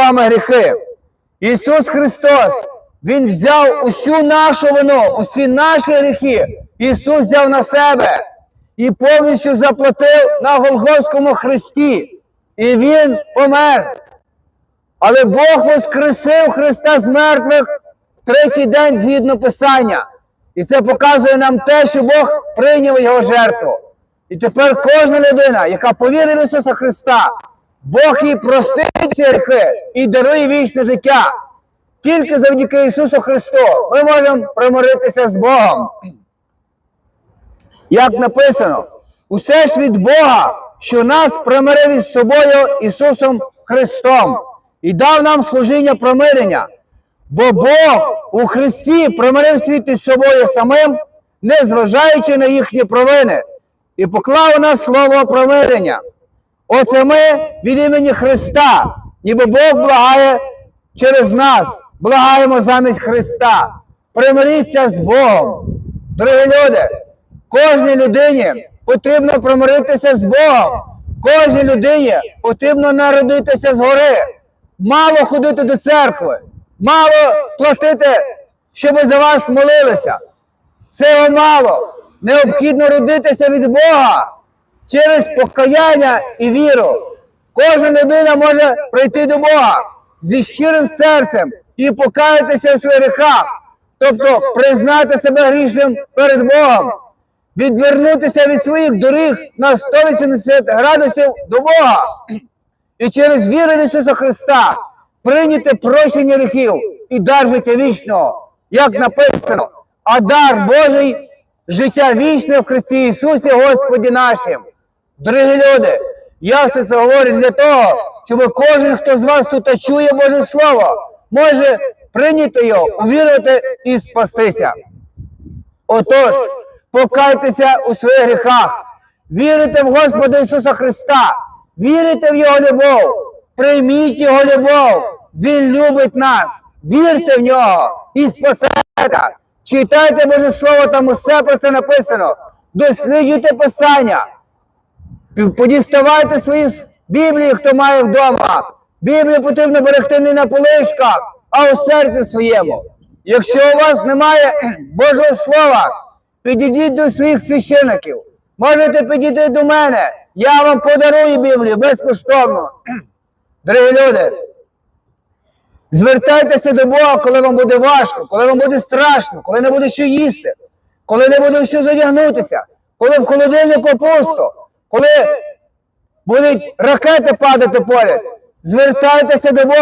вами гріхи. Ісус Христос, Він взяв усю нашу вину, усі наші гріхи. Ісус взяв на себе і повністю заплатив на Голгофському хресті. І Він помер. Але Бог воскресив Христа з мертвих в третій день згідно Писання. І це показує нам те, що Бог прийняв його жертву. І тепер кожна людина, яка повірить в Ісуса Христа, Бог їй простить ці гріхи і дарує вічне життя. Тільки завдяки Ісусу Христу ми можемо примиритися з Богом. Як написано, усе ж від Бога, що нас примирив із собою Ісусом Христом і дав нам служіння примирення. Бо Бог у Христі примирив світ із собою самим, не зважаючи на їхні провини, і поклав у нас слово примирення. Оце ми від імені Христа, ніби Бог благає через нас, благаємо замість Христа. Примиріться з Богом. Дорогі люди, кожній людині потрібно примиритися з Богом. Кожній людині потрібно народитися згори. Мало ходити до церкви, мало платити, щоб за вас молилися. Цього мало. Необхідно родитися від Бога через покаяння і віру. Кожна людина може прийти до Бога зі щирим серцем і покаятися у своїх гріхах, тобто признати себе грішним перед Богом, відвернутися від своїх доріг на 180 градусів до Бога і через віру в Ісуса Христа прийняти прощення гріхів і дар життя вічного, як написано, а дар Божий життя вічне в Христі Ісусі Господі нашим. Дорогі люди, я все це говорю для того, щоб кожен, хто з вас тут чує Боже Слово, може прийняти його, увірувати і спастися. Отож, покайтеся у своїх гріхах, вірите в Господа Ісуса Христа, вірите в Його любов, прийміть Його любов, Він любить нас, вірте в нього і спасете. Читайте Боже Слово, там усе про це написано. Досліджуйте Писання. Подіставайте свої Біблії, хто має вдома. Біблію потрібно берегти не на полишках, а у серці своєму. Якщо у вас немає Божого Слова, підійдіть до своїх священиків. Можете підійти до мене. Я вам подарую Біблію безкоштовно. Дорогі люди, звертайтеся до Бога, коли вам буде важко, коли вам буде страшно, коли не буде що їсти, коли не буде що задягнутися, коли в холодильнику пусто, коли будуть ракети падати поряд. Звертайтеся до Бога.